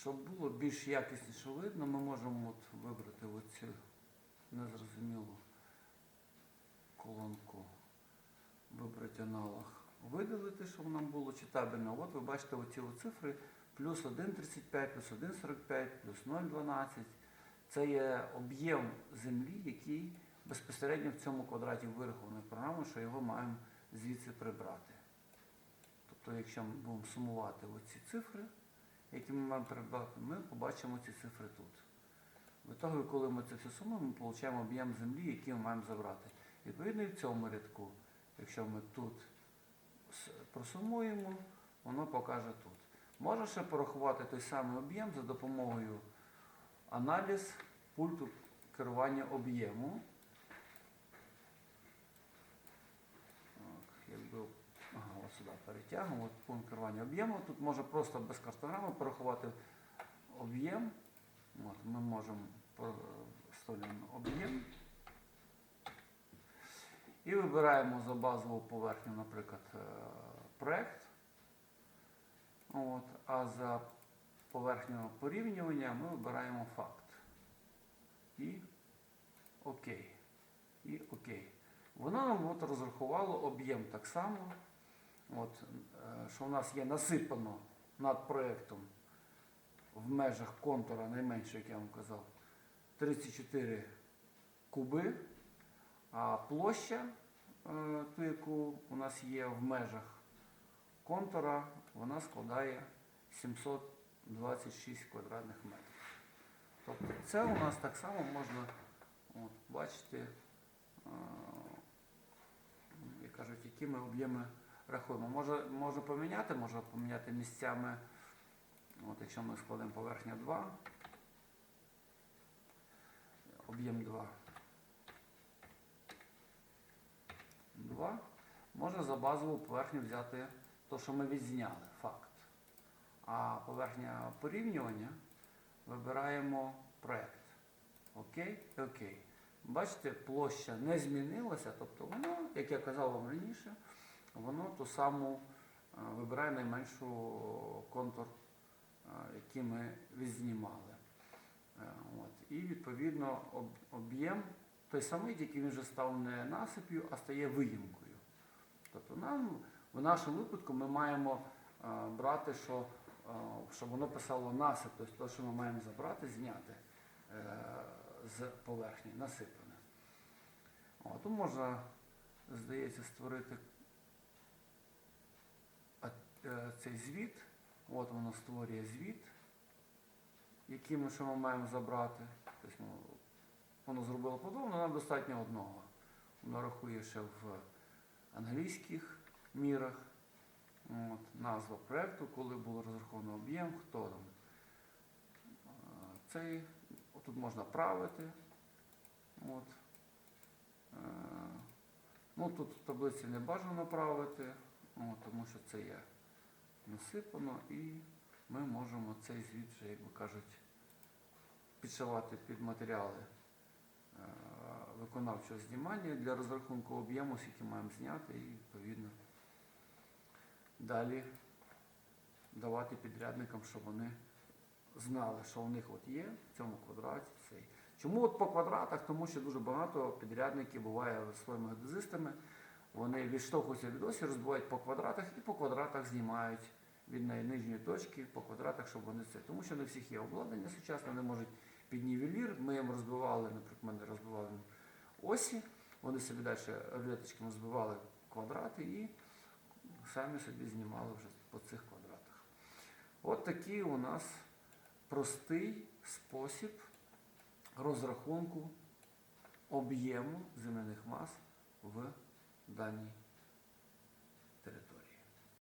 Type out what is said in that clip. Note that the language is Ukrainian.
щоб було більш якісніше видно, ми можемо от вибрати оцю незрозумілу колонку, вибрати аналог, видалити, щоб нам було читабельно. От ви бачите оці цифри плюс 1,35, плюс 1,45, плюс 0,12. Це є об'єм землі, який безпосередньо в цьому квадраті вирахований програмою, що його маємо звідси прибрати. Тобто, якщо ми будемо сумувати оці цифри, які ми маємо прибрати, ми побачимо ці цифри тут. В ітогі, коли ми це все сумуємо, ми отримуємо об'єм землі, який ми маємо забрати. Відповідно, і в цьому рядку, якщо ми тут просумуємо, воно покаже тут. Можна ще порахувати той самий об'єм за допомогою аналіз пульту керування об'єму. Якби сюди перетягнемо, от пункт керування об'єму. Тут можна просто без картограми порахувати об'єм. Ми можемо вставляємо об'єм. І вибираємо за базову поверхню, наприклад, е, проект. От, а за поверхню порівнювання ми вибираємо факт. І окей. І окей. Воно нам от розрахувало об'єм так само. От, е, що в нас є насипано над проєктом в межах контура найменше, як я вам казав, 34 куби, а площа, е, ту, яку у нас є в межах контура, вона складає 726 квадратних метрів. Тобто це у нас так само можна от, бачити, е, як кажуть, які ми об'єми рахуємо. Може, можна поміняти, можна поміняти місцями. От, якщо ми складемо поверхня 2, об'єм 2. 2. Можна за базову поверхню взяти те, що ми відзняли, факт. А поверхня порівнювання вибираємо проект. Окей? Окей. Бачите, площа не змінилася, тобто воно, як я казав вам раніше, воно ту саму е, вибирає найменшу контур, е, який ми відзнімали. Е, От. І відповідно об'єм той самий, тільки він вже став не насип'ю, а стає виїмкою. Тобто нам в нашому випадку ми маємо брати, що, щоб воно писало насип, тобто те, що ми маємо забрати, зняти з поверхні, насипане. Тут можна, здається, створити а, е, цей звіт. От воно створює звіт, який ми, що ми маємо забрати. Тобто, ну, воно зробило подобно, нам достатньо одного. Воно рахує ще в англійських мірах. От, назва проєкту, коли було розраховано об'єм, хто там. Цей, тут можна правити. От. Е, Ну, тут в таблиці не бажано правити, тому що це є насипано і ми можемо цей звіт вже, як би кажуть, підшивати під матеріали е, виконавчого знімання для розрахунку об'єму, скільки маємо зняти, і відповідно далі давати підрядникам, щоб вони знали, що у них от є в цьому квадраті цей. Чому от по квадратах? Тому що дуже багато підрядників буває своїми геодезистами. Вони відштовхуються від осі, розбивають по квадратах і по квадратах знімають від най- нижньої точки по квадратах, щоб вони це. Тому що не всіх є обладнання сучасне, вони можуть під нівелір. Ми їм розбивали, наприклад, мене розбивали осі, вони собі далі рулеточками збивали квадрати і самі собі знімали вже по цих квадратах. От такий у нас простий спосіб розрахунку об'єму земляних мас в 那你。